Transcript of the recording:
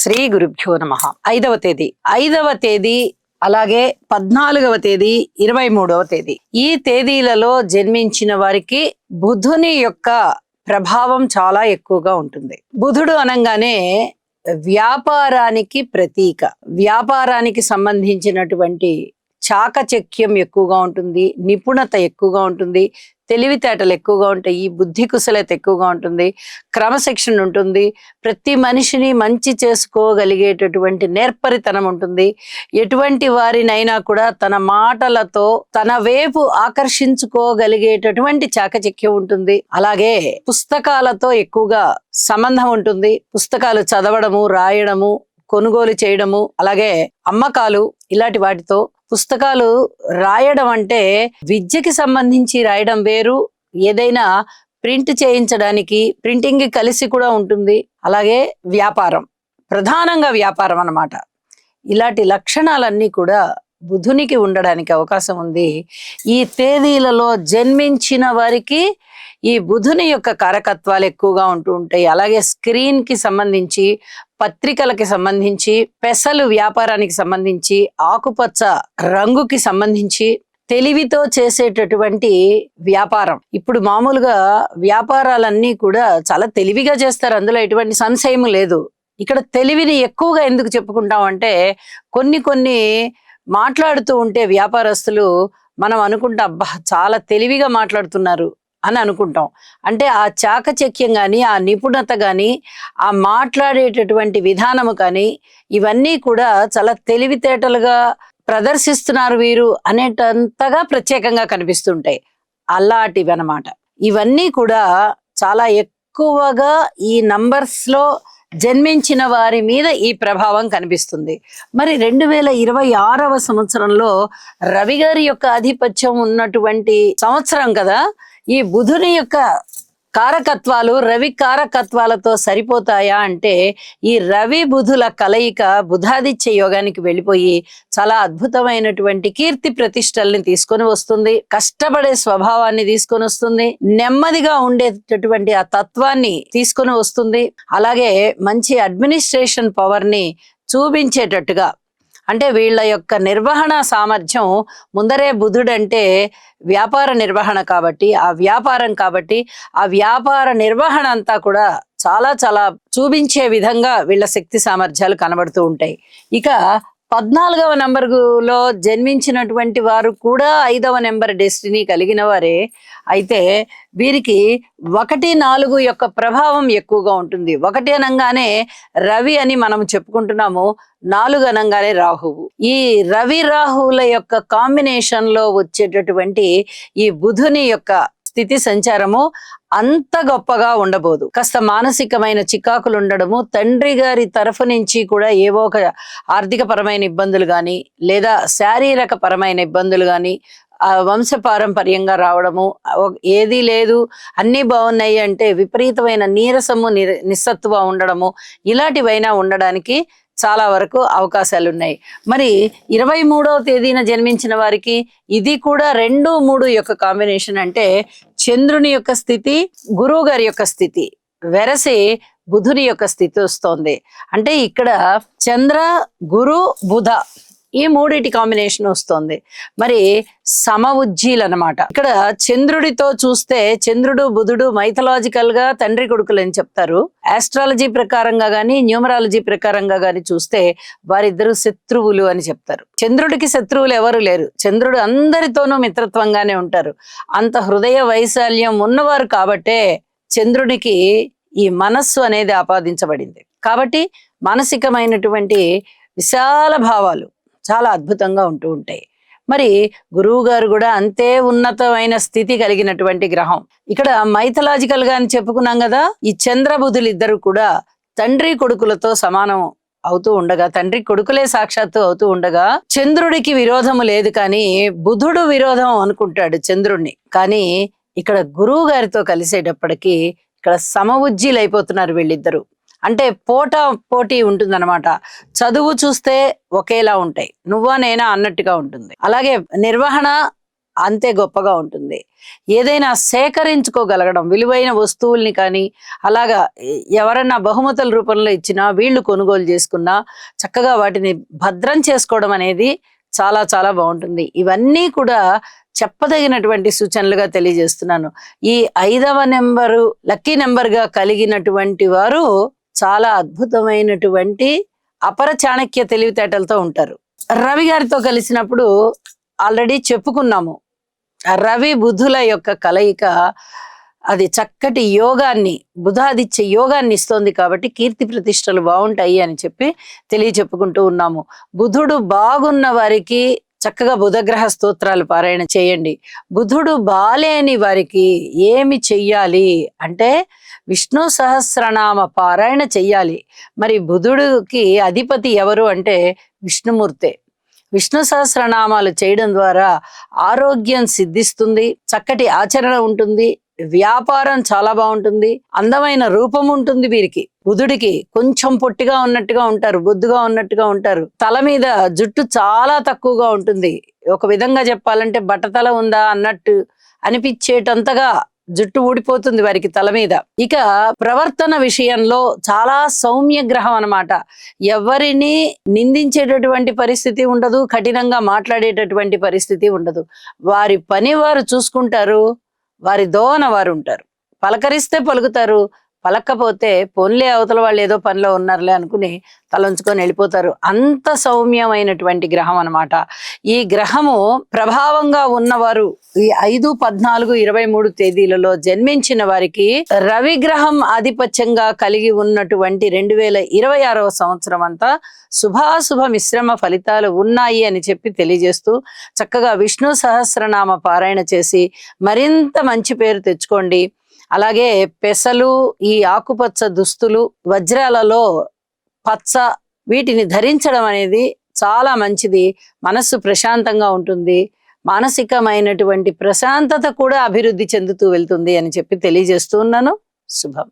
శ్రీ గురుభ్యో నమ. ఐదవ తేదీ. ఐదవ తేదీ అలాగే పద్నాలుగవ తేదీ ఇరవై మూడవ తేదీ. ఈ తేదీలలో జన్మించిన వారికి బుధుని యొక్క ప్రభావం చాలా ఎక్కువగా ఉంటుంది. బుధుడు అనగానే వ్యాపారానికి ప్రతీక. వ్యాపారానికి సంబంధించినటువంటి చాకచక్యం ఎక్కువగా ఉంటుంది నిపుణత ఎక్కువగా ఉంటుంది తెలివితేటలు ఎక్కువగా ఉంటాయి ఈ బుద్ధి కుశలత ఎక్కువగా ఉంటుంది క్రమశిక్షణ ఉంటుంది ప్రతి మనిషిని మంచి చేసుకోగలిగేటటువంటి నేర్పరితనం ఉంటుంది. ఎటువంటి వారినైనా కూడా తన మాటలతో తన వైపు ఆకర్షించుకోగలిగేటటువంటి చాకచక్యం ఉంటుంది. అలాగే పుస్తకాలతో ఎక్కువగా సంబంధం ఉంటుంది. పుస్తకాలు చదవడము రాయడము కొనుగోలు చేయడము అలాగే అమ్మకాలు ఇలాంటి వాటితో పుస్తకాలు రాయడం అంటే విద్యకి సంబంధించి రాయడం వేరు. ఏదైనా ప్రింట్ చేయించడానికి ప్రింటింగ్ కలిసి కూడా ఉంటుంది. అలాగే వ్యాపారం. ప్రధానంగా వ్యాపారం అన్నమాట. ఇలాంటి లక్షణాలన్నీ కూడా బుధునికి ఉండడానికి అవకాశం ఉంది. ఈ తేదీలలో జన్మించిన వారికి ఈ బుధుని యొక్క కారకత్వాలు ఎక్కువగా ఉంటూ ఉంటాయి. అలాగే స్క్రీన్కి సంబంధించి పత్రికలకి సంబంధించి పెసలు వ్యాపారానికి సంబంధించి ఆకుపచ్చ రంగుకి సంబంధించి తెలివితో చేసేటటువంటి వ్యాపారం. ఇప్పుడు మామూలుగా వ్యాపారాలన్నీ కూడా చాలా తెలివిగా చేస్తారు. అందులో ఎటువంటి సంశయం లేదు. ఇక్కడ తెలివిని ఎక్కువగా ఎందుకు చెప్పుకుంటాం అంటే కొన్ని కొన్ని మాట్లాడుతూ ఉంటే వ్యాపారస్తులు మనం అనుకుంటా అబ్బా చాలా తెలివిగా మాట్లాడుతున్నారు. అని అనుకుంటాం. అంటే ఆ చాకచక్యం కానీ ఆ నిపుణత కానీ ఆ మాట్లాడేటటువంటి విధానము కానీ ఇవన్నీ కూడా చాలా తెలివితేటలుగా ప్రదర్శిస్తున్నారు వీరు అనేటంతగా ప్రత్యేకంగా కనిపిస్తుంటాయి. అలాంటివి అన్నమాట ఇవన్నీ కూడా చాలా ఎక్కువగా ఈ నంబర్స్లో జన్మించిన వారి మీద ఈ ప్రభావం కనిపిస్తుంది. మరి రెండు వేల ఇరవై ఆరవ సంవత్సరంలో రవి గారి యొక్క ఆధిపత్యం ఉన్నటువంటి సంవత్సరం కదా ఈ బుధుని యొక్క కారకత్వాలు రవి కారకత్వాలతో సరిపోతాయా అంటే ఈ రవి బుధుల కలయిక బుధాదిత్య యోగానికి వెళ్ళిపోయి చాలా అద్భుతమైనటువంటి కీర్తి ప్రతిష్టల్ని తీసుకొని వస్తుంది. కష్టపడే స్వభావాన్ని తీసుకొని వస్తుంది. నెమ్మదిగా ఉండేటటువంటి ఆ తత్వాన్ని తీసుకొని వస్తుంది. అలాగే మంచి అడ్మినిస్ట్రేషన్ పవర్ని చూపించేటట్టుగా అంటే వీళ్ళ యొక్క నిర్వహణ సామర్థ్యం ముందరే బుధుడంటే వ్యాపార నిర్వహణ కాబట్టి ఆ వ్యాపారం కాబట్టి ఆ వ్యాపార నిర్వహణ అంతా కూడా చాలా చాలా చూపించే విధంగా వీళ్ళ శక్తి సామర్థ్యాలు కనబడుతూ ఉంటాయి. ఇక పద్నాలుగవ నెంబర్లో జన్మించినటువంటి వారు కూడా ఐదవ నెంబర్ డెస్టినీ కలిగిన వారే. అయితే వీరికి ఒకటి నాలుగు యొక్క ప్రభావం ఎక్కువగా ఉంటుంది. ఒకటి అనగానే రవి అని మనం చెప్పుకుంటున్నాము. నాలుగు అనగానే రాహువు. ఈ రవి రాహువుల యొక్క కాంబినేషన్లో వచ్చేటటువంటి ఈ బుధుని యొక్క స్థితి సంచారము అంత గొప్పగా ఉండబోదు. కాస్త మానసికమైన చికాకులు ఉండడము తండ్రి గారి తరఫు నుంచి కూడా ఏవో ఒక ఆర్థిక పరమైన ఇబ్బందులు కానీ లేదా శారీరక పరమైన ఇబ్బందులు కానీ వంశపారంపర్యంగా రావడము ఏదీ లేదు అన్నీ బాగున్నాయి అంటే విపరీతమైన నీరసము నిర- నిస్సత్తువ ఉండడము ఇలాంటివైనా ఉండడానికి చాలా వరకు అవకాశాలు ఉన్నాయి మరి ఇరవై మూడవ తేదీన జన్మించిన వారికి ఇది కూడా రెండు మూడు యొక్క కాంబినేషన్ అంటే చంద్రుని యొక్క స్థితి గురువు గారి యొక్క స్థితి. వెరసి బుధుని యొక్క స్థితి వస్తోంది. అంటే ఇక్కడ చంద్ర గురు బుధ ఈ మూడిటి కాంబినేషన్ వస్తుంది. మరి సమ ఉజ్జీలు అనమాట ఇక్కడ చంద్రుడితో చూస్తే చంద్రుడు బుధుడు మైథలాజికల్గా తండ్రి కొడుకులు అని చెప్తారు. ఆస్ట్రాలజీ ప్రకారంగా గాని న్యూమరాలజీ ప్రకారంగా గాని చూస్తే వారిద్దరు శత్రువులు అని చెప్తారు. చంద్రుడికి శత్రువులు ఎవరు లేరు. చంద్రుడు అందరితోనూ మిత్రత్వంగానే ఉంటారు. అంత హృదయ వైశాల్యం ఉన్నవారు కాబట్టే చంద్రుడికి ఈ మనస్సు అనేది ఆపాదించబడింది. కాబట్టి మానసికమైనటువంటి విశాల భావాలు చాలా అద్భుతంగా ఉంటూ ఉంటాయి. మరి గురువు గారు కూడా అంతే ఉన్నతమైన స్థితి కలిగినటువంటి గ్రహం. ఇక్కడ మైథలాజికల్గా అని చెప్పుకున్నాం కదా ఈ చంద్రబుధులు ఇద్దరు కూడా తండ్రి కొడుకులతో సమానం అవుతూ ఉండగా తండ్రి కొడుకులే సాక్షాత్తు అవుతూ ఉండగా చంద్రుడికి విరోధము లేదు కానీ బుధుడు విరోధం అనుకుంటాడు చంద్రుణ్ణి. కానీ ఇక్కడ గురువు గారితో కలిసేటప్పటికీ ఇక్కడ సమవుజ్జీలు అయిపోతున్నారు వీళ్ళిద్దరూ. అంటే పోటా పోటీ ఉంటుందన్నమాట. చదువు చూస్తే ఒకేలా ఉంటాయి. నువ్వా నేనా అన్నట్టుగా ఉంటుంది. అలాగే నిర్వహణ అంతే గొప్పగా ఉంటుంది. ఏదైనా సేకరించుకోగలగడం విలువైన వస్తువుల్ని కానీ అలాగా ఎవరన్నా బహుమతుల రూపంలో ఇచ్చినా వీళ్ళు కొనుగోలు చేసుకున్నా చక్కగా వాటిని భద్రం చేసుకోవడం అనేది చాలా చాలా బాగుంటుంది. ఇవన్నీ కూడా చెప్పదగినటువంటి సూచనలుగా తెలియజేస్తున్నాను. ఈ ఐదవ నెంబరు లక్కీ నెంబర్గా కలిగినటువంటి వారు చాలా అద్భుతమైనటువంటి అపర చాణక్య తెలివితేటలతో ఉంటారు. రవి గారితో కలిసినప్పుడు ఆల్రెడీ చెప్పుకున్నాము. రవి బుధుల యొక్క కలయిక అది చక్కటి యోగాన్ని బుధాదిత్య యోగాన్ని ఇస్తోంది కాబట్టి కీర్తి ప్రతిష్టలు బాగుంటాయి అని చెప్పి తెలియచెప్పుకుంటూ ఉన్నాము. బుధుడు బాగున్న వారికి చక్కగా బుధగ్రహ స్తోత్రాలు పారాయణ చేయండి. బుధుడు బాలేని వారికి ఏమి చెయ్యాలి? అంటే విష్ణు సహస్రనామ పారాయణ చెయ్యాలి. మరి బుధుడికి అధిపతి ఎవరు అంటే విష్ణుమూర్తే. విష్ణు సహస్రనామాలు చేయడం ద్వారా ఆరోగ్యం సిద్ధిస్తుంది చక్కటి ఆచరణ ఉంటుంది వ్యాపారం చాలా బాగుంటుంది. అందమైన రూపం ఉంటుంది వీరికి. బుధుడికి కొంచెం పొట్టిగా ఉన్నట్టుగా ఉంటారు బొద్దుగా ఉన్నట్టుగా ఉంటారు. తల మీద జుట్టు చాలా తక్కువగా ఉంటుంది. ఒక విధంగా చెప్పాలంటే బట్టతల ఉందా అన్నట్టు అనిపించేటంతగా జుట్టు ఊడిపోతుంది వారికి తల మీద. ఇక ప్రవర్తన విషయంలో చాలా సౌమ్య గ్రహం అన్నమాట. ఎవరిని నిందించేటటువంటి పరిస్థితి ఉండదు కఠినంగా మాట్లాడేటటువంటి పరిస్థితి ఉండదు. వారి పని వారు చూసుకుంటారు వారి దోన వారు ఉంటారు పలకరిస్తే పలుకుతారు పలక్కపోతే పోన్లే అవతల వాళ్ళు ఏదో పనిలో ఉన్నారులే అనుకుని తలంచుకొని వెళ్ళిపోతారు. అంత సౌమ్యమైనటువంటి గ్రహం అన్నమాట. ఈ గ్రహము ప్రభావంగా ఉన్నవారు ఈ ఐదు పద్నాలుగు ఇరవై మూడు తేదీలలో జన్మించిన వారికి రవి గ్రహం ఆధిపత్యంగా కలిగి ఉన్నటువంటి రెండు వేల ఇరవై ఆరవ సంవత్సరం అంతా శుభాశుభ మిశ్రమ ఫలితాలు ఉన్నాయి అని చెప్పి తెలియజేస్తూ చక్కగా విష్ణు సహస్రనామ పారాయణ చేసి మరింత మంచి పేరు తెచ్చుకోండి. అలాగే పెసలు ఈ ఆకుపచ్చ దుస్తులు వజ్రాలలో పచ్చ వీటిని ధరించడం అనేది చాలా మంచిది. మనస్సు ప్రశాంతంగా ఉంటుంది. మానసికమైనటువంటి ప్రశాంతత కూడా అభివృద్ధి చెందుతూ వెళ్తుంది అని చెప్పి తెలియజేస్తూ ఉన్నాను. శుభం.